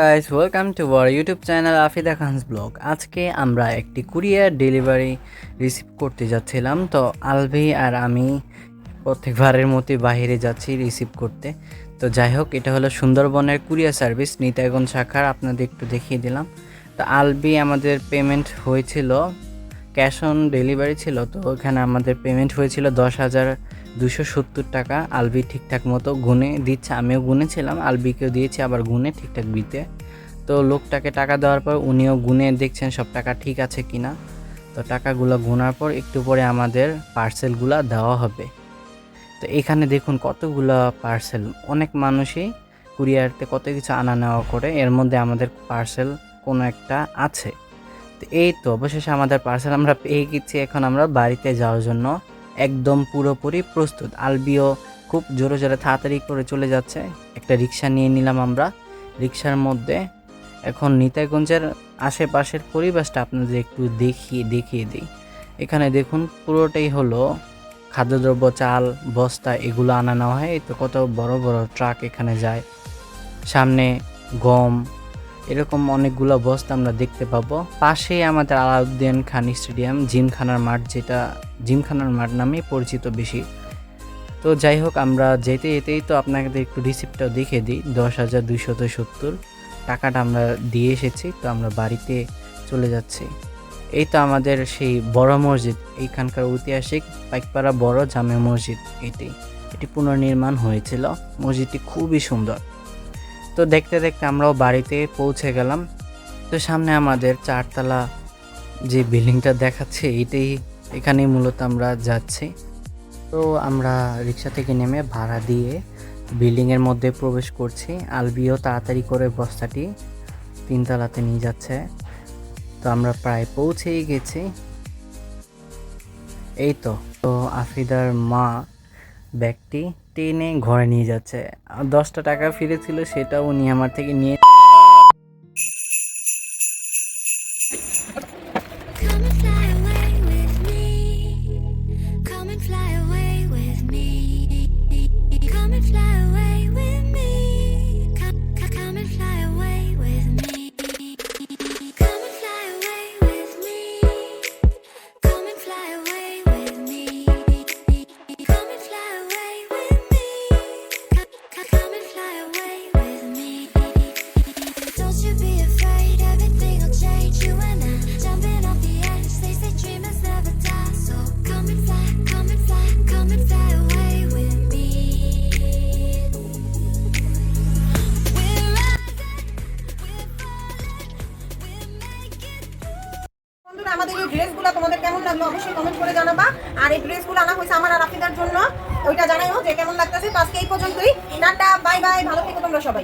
Guys welcome to our YouTube channel Afida Khan's vlog আজকে আমরা একটি কুরিয়ার ডেলিভারি রিসিভ করতে যাচ্ছিলাম। তো আলভি আর আমি প্রত্যেকবারের মতোই বাইরে যাচ্ছি রিসিভ করতে। তো যাই হোক, এটা হলো সুন্দরবনের কুরিয়ার সার্ভিস নিতাইগঞ্জ শাখার, আপনাদের একটু দেখিয়ে দিলাম। তো আলবি আমাদের পেমেন্ট হয়েছিল ক্যাশ অন ডেলিভারি ছিল, তো ওখানে আমাদের পেমেন্ট হয়েছিল দশ হাজার দুশো সত্তর টাকা আলবি ঠিকঠাক মতো গুনে দিচ্ছে। আমিও গুনেছিলাম, আলবিকেও দিয়েছি, আবার গুনে ঠিকঠাক দিতে তো লোকটাকে টাকা দেওয়ার পর উনিও গুনে দেখছেন সব টাকা ঠিক আছে কি না তো টাকাগুলো গোনার পর একটু পরে আমাদের পার্সেলগুলো দেওয়া হবে। তো এখানে দেখুন কতগুলো পার্সেল। অনেক মানুষই কুরিয়ারতে কত কিছু আনা নেওয়া করে, এর মধ্যে আমাদের পার্সেল কোনো একটা আছে। তো এই তো অবশেষে আমাদের পার্সেল আমরা পেয়ে গেছি, এখন আমরা বাড়িতে যাওয়ার জন্য। একদম পুরোপুরি প্রস্তুত। আলবিও খুব জোরে জোরে তাড়াতাড়ি করে চলে যাচ্ছে। একটা রিক্সা নিয়ে নিলাম আমরা। রিক্সার মধ্যে এখন নিতাইগঞ্জের আশেপাশের পরিবেশটা আপনাদের একটু দেখিয়ে দেখিয়ে দিই। এখানে দেখুন পুরোটাই হলো খাদ্যদ্রব্য, চাল, বস্তা, এগুলো আনা নেওয়া হয়। তো কত বড় বড় ট্রাক এখানে যায়। সামনে গম এরকম অনেকগুলো বস্তা আমরা দেখতে পাবো। পাশেই আমাদের আলাউদ্দিন খান স্টেডিয়াম, জিমখানার মাঠ যেটা, জিমখানার মাঠ নামে পরিচিত বেশি। তো যাই হোক, আমরা যেতে যেতেই তো আপনাদের একটু রিসিপ্টটাও দেখে দিই। দশ হাজার দুইশত সত্তর টাকাটা আমরা দিয়ে এসেছি, তো আমরা বাড়িতে চলে যাচ্ছি। এই তো আমাদের সেই বড় মসজিদ, এইখানকার ঐতিহাসিক পাইকপাড়া বড় জামে মসজিদ এটি। এটি পুনর্নির্মাণ হয়েছিল। মসজিদটি খুবই সুন্দর। তো দেখতে দেখতে আমরাও বাড়িতে পৌঁছে গেলাম। তো সামনে আমাদের চারতলা যে বিল্ডিংটা দেখাচ্ছে এটাই এখানেই মূলত আমরা যাচ্ছি। তো আমরা রিক্সা থেকে নেমে ভাড়া দিয়ে বিল্ডিংয়ের মধ্যে প্রবেশ করছি। আলবিও তাড়াতাড়ি করে বস্তাটি তিনতলাতে নিয়ে যাচ্ছে। তো আমরা প্রায় পৌঁছেই গেছি। এই তো তো আফিদার মা ব্যাগটি টেনে ঘরে নিয়ে যাচ্ছে। দশটা টাকা ফিরেছিল সেটা উনি আমার থেকে নিয়ে বন্ধুরা আমাদের এই ড্রেসগুলো তোমাদের কেমন লাগল অবশ্যই কমেন্ট করে জানাবা। আর এই ড্রেসগুলো আনা হয়েছে আমার আর আফিদার জন্য। ওইটা জানাইও যে কেমন লাগতেছে। আজকে এই পর্যন্তই। টাটা বাই বাই ভালো থেকো তোমরা সবাই।